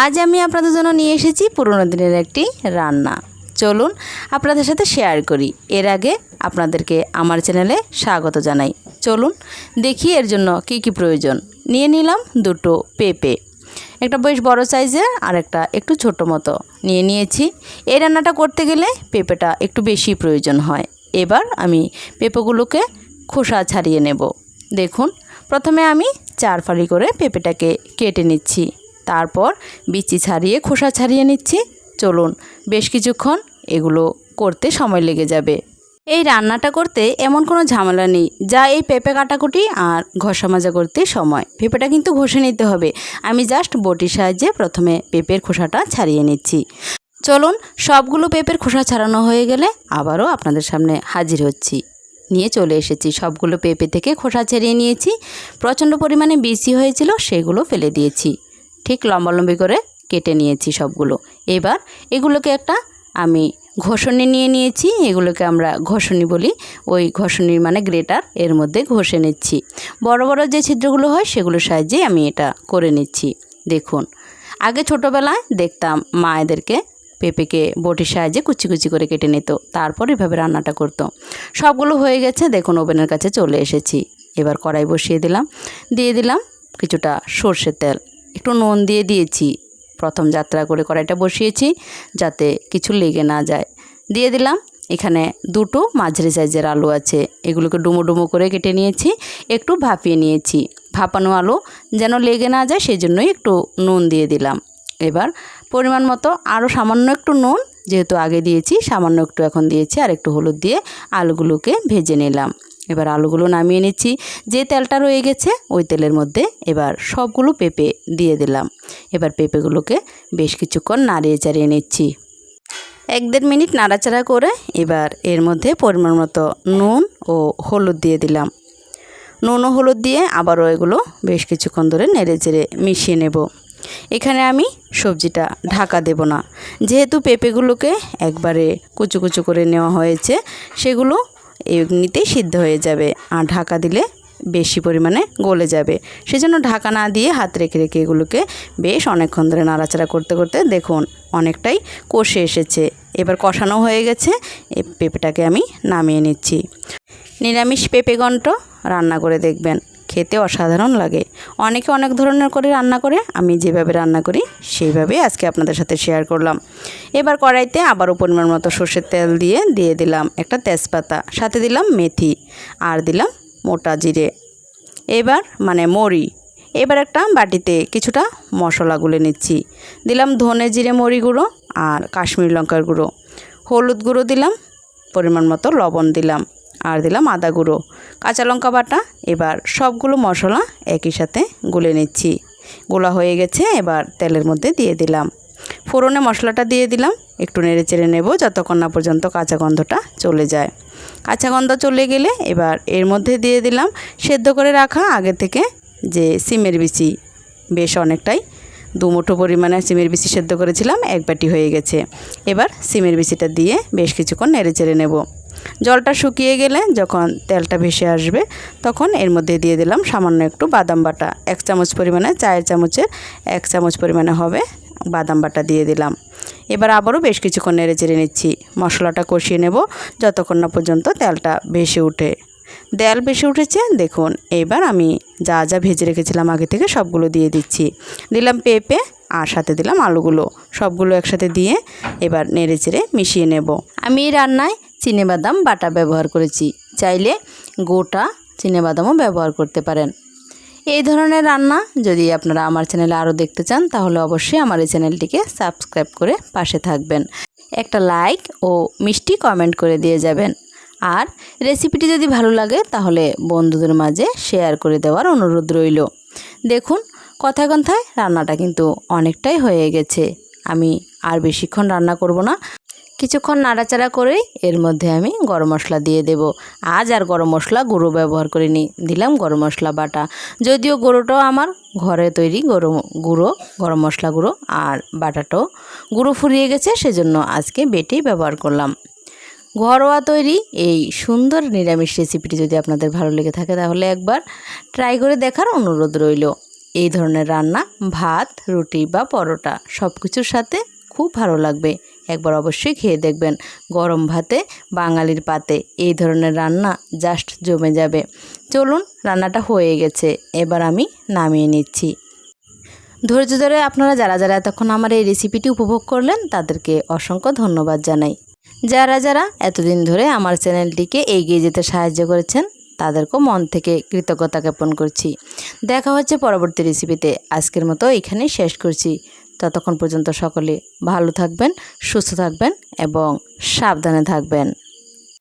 আজ আমি আপনাদের জন্য নিয়ে এসেছি পুরোনো দিনের একটি রান্না। চলুন আপনাদের সাথে শেয়ার করি। এর আগে আপনাদেরকে আমার চ্যানেলে স্বাগত জানাই। চলুন দেখি এর জন্য কি কি প্রয়োজন। নিয়ে নিলাম দুটো পেঁপে। একটা বেশ বড় সাইজের আর একটা একটু ছোট মতো। নিয়ে নিয়েছি। এই রান্নাটা করতে গেলে পেঁপেটা একটু বেশি প্রয়োজন হয়। এবার আমি পেঁপেগুলোকে খোসা ছাড়িয়ে নেব। দেখুন, প্রথমে আমি চার ফালি করে পেঁপেটাকে কেটে নিচ্ছি। তারপর বিচি ছাড়িয়ে খোসা ছাড়িয়ে নিচ্ছি। চলুন, বেশ কিছুক্ষণ এগুলো করতে সময় লেগে যাবে। এই রান্নাটা করতে এমন কোনো ঝামেলা নেই, যা এই পেঁপে কাটাকুটি আর ঘষা মাজা করতে সময়। পেঁপেটা কিন্তু ঘষে নিতে হবে। আমি জাস্ট বটির সাহায্যে প্রথমে পেঁপের খোসাটা ছাড়িয়ে নিচ্ছি। চলুন, সবগুলো পেঁপের খোসা ছাড়ানো হয়ে গেলে আবারও আপনাদের সামনে হাজির হচ্ছি। নিয়ে চলে এসেছি। সবগুলো পেঁপে থেকে খোসা ছাড়িয়ে নিয়েছি। প্রচণ্ড পরিমাণে বিচি হয়েছিল, সেগুলো ফেলে দিয়েছি। ঠিক লম্বালম্বি করে কেটে নিয়েছি সবগুলো। এবার এগুলোকে একটা আমি ঘষণি নিয়ে নিয়েছি, এগুলোকে আমরা ঘষণি বলি। ওই ঘষণির মানে গ্রেটার, এর মধ্যে ঘষে নিচ্ছি। বড় বড় যে ছিদ্রগুলো হয় সেগুলোর সাহায্যে আমি এটা করে নিচ্ছি। দেখুন, আগে ছোটোবেলায় দেখতাম মায়েদেরকে পেঁপেকে বটির সাহায্যে কুচি কুচি করে কেটে নিত, তারপর এভাবে রান্নাটা করতো। সবগুলো হয়ে গেছে, দেখুন ওভেনের কাছে চলে এসেছি। এবার কড়াই বসিয়ে দিলাম, দিয়ে দিলাম কিছুটা সর্ষের তেল। একটু নুন দিয়ে দিয়েছি। প্রথম যাত্রা করে কড়াইটা বসিয়েছি যাতে কিছু লেগে না যায়। দিয়ে দিলাম এখানে দুটো মাঝারি সাইজের আলু আছে। এগুলোকে ডুমো ডুমো করে কেটে নিয়েছি। একটু ভাপিয়ে নিয়েছি। ভাপানো আলু যেন লেগে না যায় সেই জন্যই একটু নুন দিয়ে দিলাম। এবার পরিমাণ মতো আরও সামান্য একটু নুন, যেহেতু আগে দিয়েছি, সামান্য একটু এখন দিয়েছি আর একটু হলুদ দিয়ে আলুগুলোকে ভেজে নিলাম। এবার আলুগুলো নামিয়ে নিচ্ছি। যে তেলটা রয়ে গেছে, ওই তেলের মধ্যে এবার সবগুলো পেঁপে দিয়ে দিলাম। এবার পেঁপেগুলোকে বেশ কিছুক্ষণ নাড়িয়ে চাড়িয়ে নিচ্ছি। এক দেড় মিনিট নাড়াচাড়া করে এবার এর মধ্যে পরিমাণ মতো নুন ও হলুদ দিয়ে দিলাম। নুন ও হলুদ দিয়ে আবারও এগুলো বেশ কিছুক্ষণ ধরে নেড়ে চেড়ে মিশিয়ে নেব। এখানে আমি সবজিটা ঢাকা দেব না। যেহেতু পেঁপেগুলোকে একবারে কুচু কুচু করে নেওয়া হয়েছে, সেগুলো এমনিতেই সিদ্ধ হয়ে যাবে। আর ঢাকা দিলে বেশি পরিমাণে গলে যাবে। সেজন্য ঢাকা না দিয়ে হাত রেখে রেখে এগুলোকে বেশ অনেকক্ষণ ধরে নাড়াচাড়া করতে করতে দেখুন অনেকটাই কষে এসেছে। এবার কষানো হয়ে গেছে। এই পেঁপেটাকে আমি নামিয়ে নিচ্ছি। নিরামিষ পেঁপে ঘন্ট রান্না করে দেখবেন। খেতে অসাধারণ লাগে। অনেকে অনেক ধরনের করে রান্না করে, আমি যেভাবে রান্না করি সেইভাবেই আজকে আপনাদের সাথে শেয়ার করলাম। এবার কড়াইতে আবারও পরিমাণ মতো সর্ষের তেল দিয়ে দিয়ে দিলাম একটা তেজপাতা, সাথে দিলাম মেথি, আর দিলাম মোটা জিরে। এবার মানে মরি, এবার একটা বাটিতে কিছুটা মশলা গুলে নিচ্ছি। দিলাম ধনে জিরে মরি গুঁড়ো আর কাশ্মীর লঙ্কার গুঁড়ো। হলুদ গুঁড়ো দিলাম, পরিমাণ মতো লবণ দিলাম। আর দিলাম আদা গুঁড়ো। কাঁচা লঙ্কা বাটা, এবার সবগুলো মশলা একই সাথে গুলে নিচ্ছি। গোলা হয়ে গেছে, এবার তেলের মধ্যে দিয়ে দিলাম। ফোড়নে মশলাটা দিয়ে দিলাম, একটু নেড়ে চেড়ে নেব যতক্ষণ না পর্যন্ত কাঁচা গন্ধটা চলে যায়। কাঁচা গন্ধ চলে গেলে এবার এর মধ্যে দিয়ে দিলাম সেদ্ধ করে রাখা আগে থেকে যে সিমের বিচি। বেশ অনেকটাই দু মুঠো পরিমাণে সিমের বিচি সেদ্ধ করেছিলাম, এক বাটি হয়ে গেছে। এবার সিমের বিচিটা দিয়ে বেশ কিছুক্ষণ নেড়ে চেড়ে নেব। জলটা শুকিয়ে গেলে যখন তেলটা ভেসে আসবে, তখন এর মধ্যে দিয়ে দিলাম সামান্য একটু বাদাম বাটা। এক চামচ পরিমাণে, চায়ের চামচের এক চামচ পরিমাণে হবে বাদাম বাটা দিয়ে দিলাম। এবার আবারও বেশ কিছুক্ষণ নেড়ে চেড়ে নিচ্ছি। মশলাটা কষিয়ে নেব যতক্ষণ না পর্যন্ত তেলটা ভেসে ওঠে দেয়াল ভেসে উঠেছে, দেখুন, এবার আমি যা যা ভেজে রেখেছিলাম আগে থেকে সবগুলো দিয়ে দিচ্ছি। দিলাম পেঁপে আর সাথে দিলাম আলুগুলো। সবগুলো একসাথে দিয়ে এবার নেড়ে চেড়ে মিশিয়ে নেব। আমি এই রান্নায় বাদাম বাটা ব্যবহার করেছি। চাইলে গোটা বাদামও ব্যবহার করতে পারেন। এই ধরনের রান্না যদি আপনারা আমার চ্যানেলে আরও দেখতে চান, তাহলে অবশ্যই আমার এই চ্যানেলটিকে সাবস্ক্রাইব করে পাশে থাকবেন। একটা লাইক ও মিষ্টি কমেন্ট করে দিয়ে যাবেন। আর রেসিপিটি যদি ভালো লাগে, তাহলে বন্ধুদের মাঝে শেয়ার করে দেওয়ার অনুরোধ রইল। দেখুন, কথায় কথায় রান্নাটা কিন্তু অনেকটাই হয়ে গেছে। আমি আর বেশিক্ষণ রান্না করব না। কিছুক্ষণ নাড়াচাড়া করেই এর মধ্যে আমি গরম মশলা দিয়ে দেব। আজ আর গরম মশলা গুঁড়ো ব্যবহার করিনি। দিলাম গরম মশলা বাটা। যদিও গুঁড়োটাও আমার ঘরে তৈরি গরম গুঁড়ো, গরম মশলা গুঁড়ো আর বাটাটাও গুঁড়ো ফুরিয়ে গেছে, সেজন্য আজকে বেটেই ব্যবহার করলাম। ঘরোয়া তৈরি এই সুন্দর নিরামিষ রেসিপিটি যদি আপনাদের ভালো লেগে থাকে, তাহলে একবার ট্রাই করে দেখার অনুরোধ রইল। এই ধরনের রান্না, ভাত, রুটি বা পরোটা সব কিছুর সাথে খুব ভালো লাগবে। একবার অবশ্যই খেয়ে দেখবেন। গরম ভাতে, বাঙালির পাতে এই ধরনের রান্না জাস্ট জমে যাবে। চলুন, রান্নাটা হয়ে গেছে। এবার আমি নামিয়ে নিচ্ছি। ধৈর্য ধরে আপনারা যারা যারা এতক্ষণ আমার এই রেসিপিটি উপভোগ করলেন, তাদেরকে অসংখ্য ধন্যবাদ জানাই। যারা যারা এতদিন ধরে আমার চ্যানেলটিকে এগিয়ে যেতে সাহায্য করেছেন, তাদেরকেও মন থেকে কৃতজ্ঞতা জ্ঞাপন করছি। দেখা হচ্ছে পরবর্তী রেসিপিতে আজকের মতো এখানেই শেষ করছি। ততক্ষণ পর্যন্ত সকলে ভালো থাকবেন সুস্থ থাকবেন এবং সাবধানে থাকবেন।